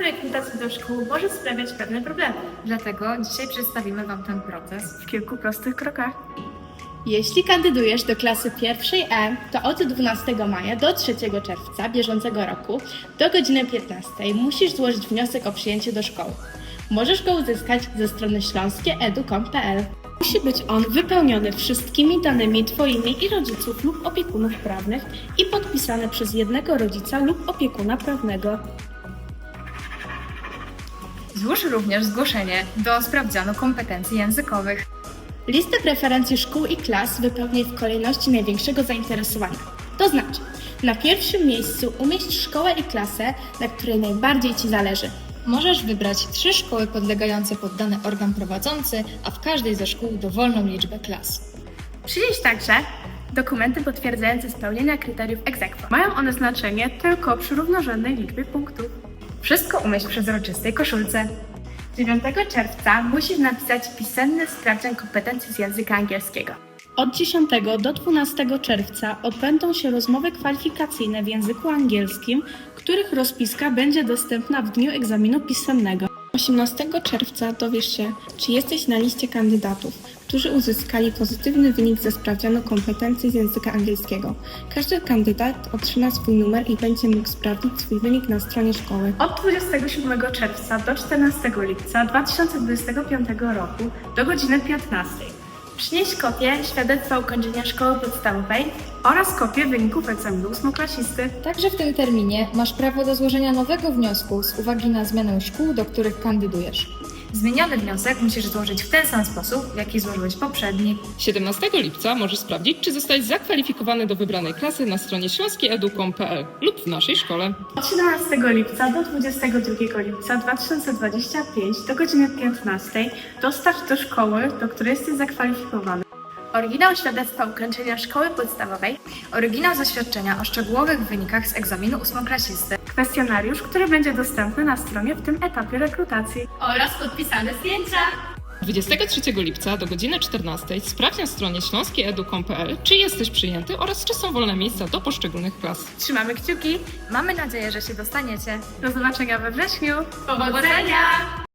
rekrutacji do szkół może sprawiać pewne problemy. Dlatego dzisiaj przedstawimy Wam ten proces. W kilku prostych krokach. Jeśli kandydujesz do klasy pierwszej E, to od 12 maja do 3 czerwca bieżącego roku do godziny 15 musisz złożyć wniosek o przyjęcie do szkoły. Możesz go uzyskać ze strony śląskieedu.com.pl. Musi być on wypełniony wszystkimi danymi Twoimi i rodziców lub opiekunów prawnych i podpisany przez jednego rodzica lub opiekuna prawnego. Złóż również zgłoszenie do sprawdzianu kompetencji językowych. Listę preferencji szkół i klas wypełnij w kolejności największego zainteresowania. To znaczy, na pierwszym miejscu umieść szkołę i klasę, na której najbardziej Ci zależy. Możesz wybrać trzy szkoły podlegające pod dany organ prowadzący, a w każdej ze szkół dowolną liczbę klas. Przynieś także dokumenty potwierdzające spełnienia kryteriów egzekwo. Mają one znaczenie tylko przy równorzędnej liczbie punktów. Wszystko umieść w przezroczystej koszulce. 9 czerwca musisz napisać pisemny sprawdzian kompetencji z języka angielskiego. Od 10 do 12 czerwca odbędą się rozmowy kwalifikacyjne w języku angielskim, których rozpiska będzie dostępna w dniu egzaminu pisemnego. 18 czerwca dowiesz się, czy jesteś na liście kandydatów, którzy uzyskali pozytywny wynik ze sprawdzianu kompetencji z języka angielskiego. Każdy kandydat otrzyma swój numer i będzie mógł sprawdzić swój wynik na stronie szkoły. Od 27 czerwca do 14 lipca 2025 roku do godziny 15. Przynieś kopię świadectwa ukończenia szkoły podstawowej oraz kopię wyników egzaminu ósmoklasisty. Także w tym terminie masz prawo do złożenia nowego wniosku z uwagi na zmianę szkół, do których kandydujesz. Zmieniony wniosek musisz złożyć w ten sam sposób, w jaki złożyłeś poprzedni. 17 lipca możesz sprawdzić, czy zostałeś zakwalifikowany do wybranej klasy na stronie śląskieedu.pl lub w naszej szkole. Od 17 lipca do 22 lipca 2025 do godziny 15 dostarcz do szkoły, do której jesteś zakwalifikowany. Oryginał świadectwa ukończenia szkoły podstawowej, Oryginał zaświadczenia o szczegółowych wynikach z egzaminu ósmoklasisty kwestionariusz, który będzie dostępny na stronie w tym etapie rekrutacji. Oraz podpisane zdjęcia. 23 lipca do godziny 14 sprawdź na stronie śląskieedu.pl, czy jesteś przyjęty oraz czy są wolne miejsca do poszczególnych klas. Trzymamy kciuki. Mamy nadzieję, że się dostaniecie. Do zobaczenia we wrześniu. Powodzenia!